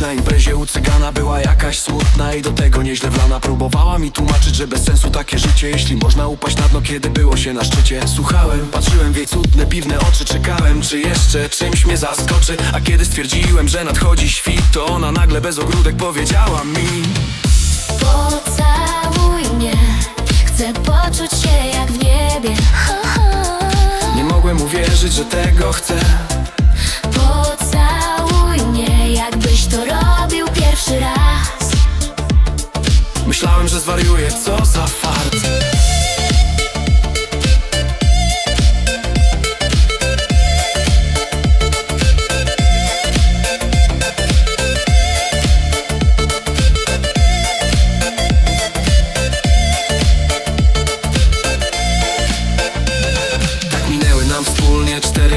imprezie u cygana była jakaś smutna I do tego nieźle wlana. Próbowała mi tłumaczyć, że bez sensu takie życie Jeśli można upaść na dno, kiedy było się na szczycie. Słuchałem, patrzyłem w jej cudne, piwne oczy Czekałem, czy jeszcze czymś mnie zaskoczy. A kiedy stwierdziłem, że nadchodzi świt To ona nagle bez ogródek powiedziała mi Pocałuj mnie Chcę poczuć się jak w niebie. Ha, ha. Nie mogłem uwierzyć, że tego chcę Myślałem, że zwariuję, co za fart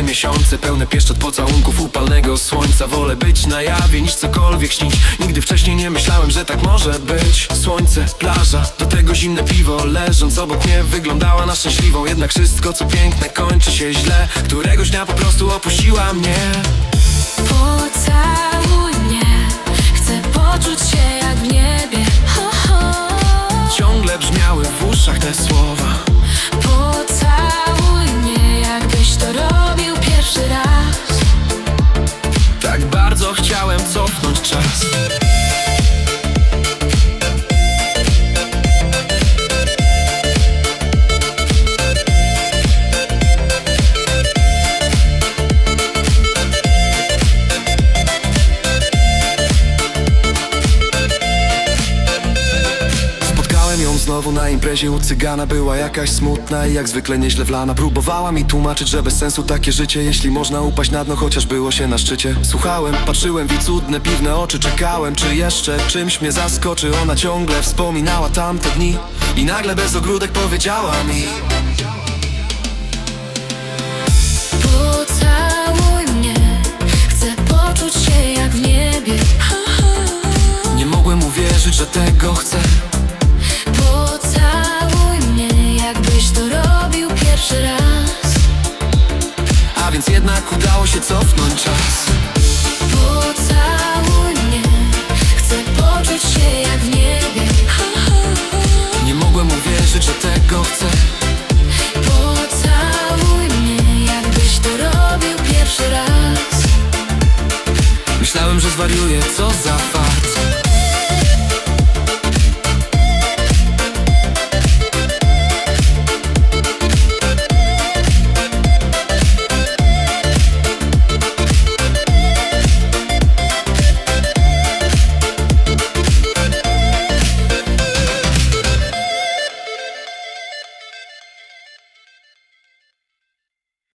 miesiące Pełne pieszczot pocałunków upalnego słońca. Wolę być na jawie niż cokolwiek śnić. Nigdy wcześniej nie myślałem, że tak może być. Słońce, plaża, do tego zimne piwo. Leżąc obok mnie wyglądała na szczęśliwą. Jednak wszystko co piękne kończy się źle. Któregoś dnia po prostu opuściła mnie. Pocałuj mnie. Chcę poczuć się jak w niebie. Ha, ha. Ciągle brzmiały w uszach te słowa znowu na imprezie u cygana Była jakaś smutna i jak zwykle nieźle wlana. Próbowała mi tłumaczyć, że bez sensu takie życie Jeśli można upaść na dno, chociaż było się na szczycie. Słuchałem, patrzyłem w jej cudne, piwne oczy Czekałem, czy jeszcze czymś mnie zaskoczy. Ona ciągle wspominała tamte dni I nagle bez ogródek powiedziała mi cofnąć czas. Pocałuj mnie Chcę poczuć się jak w niebie. Ha, ha. Nie mogłem uwierzyć, że tego chcę. Pocałuj mnie Jakbyś to robił pierwszy raz. Myślałem, że zwariuję, co za